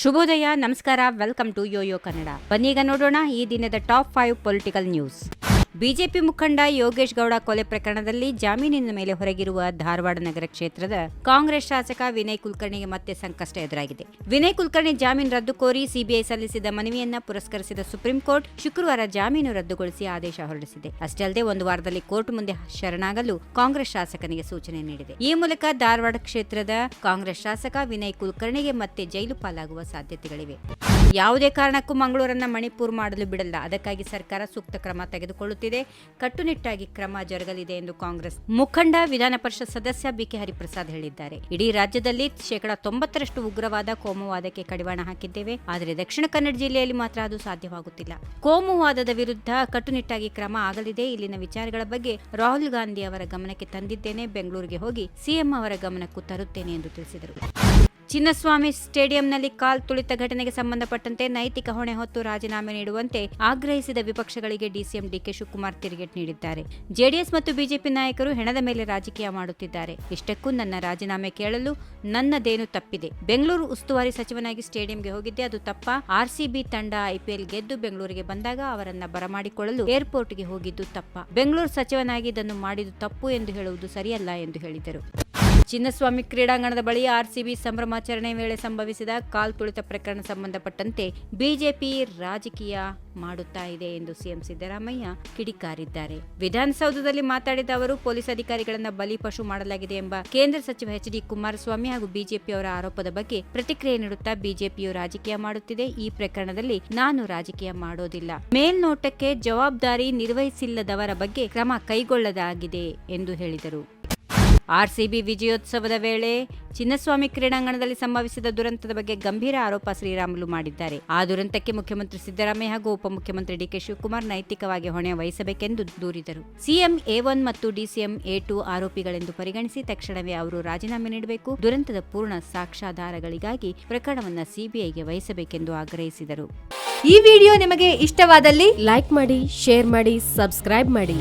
ಶುಭೋದಯ ನಮಸ್ಕಾರ welcome to Yoyo Kannada ಬನ್ನೀಗ ನೋಡೋಣ ಈ ದಿನದ top five political news BJP ಮುಖಂಡ ಯೋಗೇಶ್ ಗೌಡ ಕೊಲೆ ಪ್ರಕರಣದಲ್ಲಿ ಜಾಮೀನಿನ ಮೇಲೆ ಹೊರಗಿರುವ ಧಾರವಾಡ ನಗರ ಕ್ಷೇತ್ರದ ಕಾಂಗ್ರೆಸ್ ಶಾಸಕ ವಿನಯ್ ಕುಲಕರ್ಣಿಗೆ ಮತ್ತೆ ಸಂಕಷ್ಟ ಎದುರಾಗಿದೆ. ವಿನಯ್ ಕುಲಕರ್ಣಿ ಜಾಮೀನು ರದ್ದು ಕೋರಿ ಸಿಬಿಐ ಸಲ್ಲಿಸಿದ ಮನವಿಯನ್ನ ಪುರಸ್ಕರಿಸಿದ ಸುಪ್ರೀಂ ಕೋರ್ಟ್ ಶುಕ್ರವಾರ ಜಾಮೀನು ರದ್ದುಗೊಳಿಸಿ ಆದೇಶ ಹೊರಡಿಸಿದೆ. ಅಷ್ಟೇ ಅಲ್ಲದೆ ಒಂದು ವಾರದಲ್ಲಿ ಕೋರ್ಟ್ ಮುಂದೆ ಶರಣಾಗಲು ಕಾಂಗ್ರೆಸ್ ಶಾಸಕನಿಗೆ ಸೂಚನೆ ನೀಡಿದೆ. ಈ ಮೂಲಕ ಧಾರವಾಡ ಕ್ಷೇತ್ರದ ಕಾಂಗ್ರೆಸ್ ಶಾಸಕ ವಿನಯ್ ಕುಲಕರ್ಣಿಗೆ ಮತ್ತೆ ಜೈಲು ಪಾಲಾಗುವ ಸಾಧ್ಯತೆಗಳಿವೆ. ಯಾವುದೇ ಕಾರಣಕ್ಕೂ ಮಂಗಳೂರನ್ನ ಮಣಿಪುರ್ ಮಾಡಲು ಬಿಡಲ್ಲ. ಅದಕ್ಕಾಗಿ ಸರ್ಕಾರ ಸೂಕ್ತ ಕ್ರಮ ತೆಗೆದುಕೊಳ್ಳುತ್ತಿದೆ. ಕಟ್ಟುನಿಟ್ಟಾಗಿ ಕ್ರಮ ಜರುಗಲಿದೆ ಎಂದು ಕಾಂಗ್ರೆಸ್ ಮುಖಂಡ ವಿಧಾನ ಪರಿಷತ್ ಸದಸ್ಯ ಬಿಕೆ ಹರಿಪ್ರಸಾದ್ ಹೇಳಿದ್ದಾರೆ. ಇಡೀ ರಾಜ್ಯದಲ್ಲಿ ಶೇಕಡಾ ತೊಂಬತ್ತರಷ್ಟು ಉಗ್ರವಾದ ಕೋಮುವಾದಕ್ಕೆ ಕಡಿವಾಣ ಹಾಕಿದ್ದೇವೆ. ಆದರೆ ದಕ್ಷಿಣ ಕನ್ನಡ ಜಿಲ್ಲೆಯಲ್ಲಿ ಮಾತ್ರ ಅದು ಸಾಧ್ಯವಾಗುತ್ತಿಲ್ಲ. ಕೋಮುವಾದದ ವಿರುದ್ಧ ಕಟ್ಟುನಿಟ್ಟಾಗಿ ಕ್ರಮ ಆಗಲಿದೆ. ಇಲ್ಲಿನ ವಿಚಾರಗಳ ಬಗ್ಗೆ ರಾಹುಲ್ ಗಾಂಧಿ ಅವರ ಗಮನಕ್ಕೆ ತಂದಿದ್ದೇನೆ. ಬೆಂಗಳೂರಿಗೆ ಹೋಗಿ ಸಿಎಂ ಅವರ ಗಮನಕ್ಕೂ ತರುತ್ತೇನೆ ಎಂದು ತಿಳಿಸಿದರು. ಚಿನ್ನಸ್ವಾಮಿ ಸ್ಟೇಡಿಯಂನಲ್ಲಿ ಕಾಲ್ ತುಳಿತ ಘಟನೆಗೆ ಸಂಬಂಧಪಟ್ಟಂತೆ ನೈತಿಕ ಹೊಣೆ ಹೊತ್ತು ರಾಜೀನಾಮೆ ನೀಡುವಂತೆ ಆಗ್ರಹಿಸಿದ ವಿಪಕ್ಷಗಳಿಗೆ ಡಿಸಿಎಂ ಡಿಕೆ ಶಿವಕುಮಾರ್ ತಿರುಗೇಟ್ ನೀಡಿದ್ದಾರೆ. ಜೆಡಿಎಸ್ ಮತ್ತು ಬಿಜೆಪಿ ನಾಯಕರು ಹೆಣದ ಮೇಲೆ ರಾಜಕೀಯ ಮಾಡುತ್ತಿದ್ದಾರೆ. ಇಷ್ಟಕ್ಕೂ ನನ್ನ ರಾಜೀನಾಮೆ ಕೇಳಲು ನನ್ನದೇನು ತಪ್ಪಿದೆ. ಬೆಂಗಳೂರು ಉಸ್ತುವಾರಿ ಸಚಿವನಾಗಿ ಸ್ಟೇಡಿಯಂಗೆ ಹೋಗಿದ್ದೆ. ಅದು ತಪ್ಪ. ಆರ್ಸಿಬಿ ತಂಡ ಐಪಿಎಲ್ ಗೆದ್ದು ಬೆಂಗಳೂರಿಗೆ ಬಂದಾಗ ಅವರನ್ನ ಬರಮಾಡಿಕೊಳ್ಳಲು ಏರ್ಪೋರ್ಟ್ಗೆ ಹೋಗಿದ್ದು ತಪ್ಪ. ಬೆಂಗಳೂರು ಸಚಿವನಾಗಿ ಇದನ್ನು ಮಾಡಿದ್ದು ತಪ್ಪು ಎಂದು ಹೇಳುವುದು ಸರಿಯಲ್ಲ ಎಂದು ಹೇಳಿದರು. ಚಿನ್ನಸ್ವಾಮಿ ಕ್ರೀಡಾಂಗಣದ ಬಳಿ ಆರ್ಸಿಬಿ ಸಂಭ್ರಮಾಚರಣೆ ವೇಳೆ ಸಂಭವಿಸಿದ ಕಾಲ್ ತುಳಿತ ಪ್ರಕರಣ ಸಂಬಂಧಪಟ್ಟಂತೆ ಬಿಜೆಪಿ ರಾಜಕೀಯ ಮಾಡುತ್ತಾ ಇದೆ ಎಂದು ಸಿಎಂ ಸಿದ್ದರಾಮಯ್ಯ ಕಿಡಿಕಾರಿದ್ದಾರೆ. ವಿಧಾನಸೌಧದಲ್ಲಿ ಮಾತಾಡಿದ ಅವರು, ಪೊಲೀಸ್ ಅಧಿಕಾರಿಗಳನ್ನ ಬಲಿಪಶು ಮಾಡಲಾಗಿದೆ ಎಂಬ ಕೇಂದ್ರ ಸಚಿವ ಎಚ್ ಡಿ ಕುಮಾರಸ್ವಾಮಿ ಹಾಗೂ ಬಿಜೆಪಿಯವರ ಆರೋಪದ ಬಗ್ಗೆ ಪ್ರತಿಕ್ರಿಯೆ ನೀಡುತ್ತಾ ಬಿಜೆಪಿಯು ರಾಜಕೀಯ ಮಾಡುತ್ತಿದೆ. ಈ ಪ್ರಕರಣದಲ್ಲಿ ನಾನು ರಾಜಕೀಯ ಮಾಡೋದಿಲ್ಲ. ಮೇಲ್ನೋಟಕ್ಕೆ ಜವಾಬ್ದಾರಿ ನಿರ್ವಹಿಸಿಲ್ಲದವರ ಬಗ್ಗೆ ಕ್ರಮ ಕೈಗೊಳ್ಳದಾಗಿದೆ ಎಂದು ಹೇಳಿದರು. ಆರ್ಸಿಬಿ ವಿಜಯೋತ್ಸವದ ವೇಳೆ ಚಿನ್ನಸ್ವಾಮಿ ಕ್ರೀಡಾಂಗಣದಲ್ಲಿ ಸಂಭವಿಸಿದ ದುರಂತದ ಬಗ್ಗೆ ಗಂಭೀರ ಆರೋಪ ಶ್ರೀರಾಮುಲು ಮಾಡಿದ್ದಾರೆ. ಆ ದುರಂತಕ್ಕೆ ಮುಖ್ಯಮಂತ್ರಿ ಸಿದ್ದರಾಮಯ್ಯ ಹಾಗೂ ಉಪಮುಖ್ಯಮಂತ್ರಿ ಡಿಕೆ ಶಿವಕುಮಾರ್ ನೈತಿಕವಾಗಿ ಹೊಣೆ ವಹಿಸಬೇಕೆಂದು ದೂರಿದರು. ಸಿಎಂ ಎ ಒನ್ ಮತ್ತು ಡಿಸಿಎಂ ಎ ಟು ಆರೋಪಿಗಳೆಂದು ಪರಿಗಣಿಸಿ ತಕ್ಷಣವೇ ಅವರು ರಾಜೀನಾಮೆ ನೀಡಬೇಕು. ದುರಂತದ ಪೂರ್ಣ ಸಾಕ್ಷ್ಯಾಧಾರಗಳಿಗಾಗಿ ಪ್ರಕರಣವನ್ನು ಸಿಬಿಐಗೆ ವಹಿಸಬೇಕೆಂದು ಆಗ್ರಹಿಸಿದರು. ಈ ವಿಡಿಯೋ ನಿಮಗೆ ಇಷ್ಟವಾದಲ್ಲಿ ಲೈಕ್ ಮಾಡಿ, ಶೇರ್ ಮಾಡಿ, ಸಬ್ಸ್ಕ್ರೈಬ್ ಮಾಡಿ.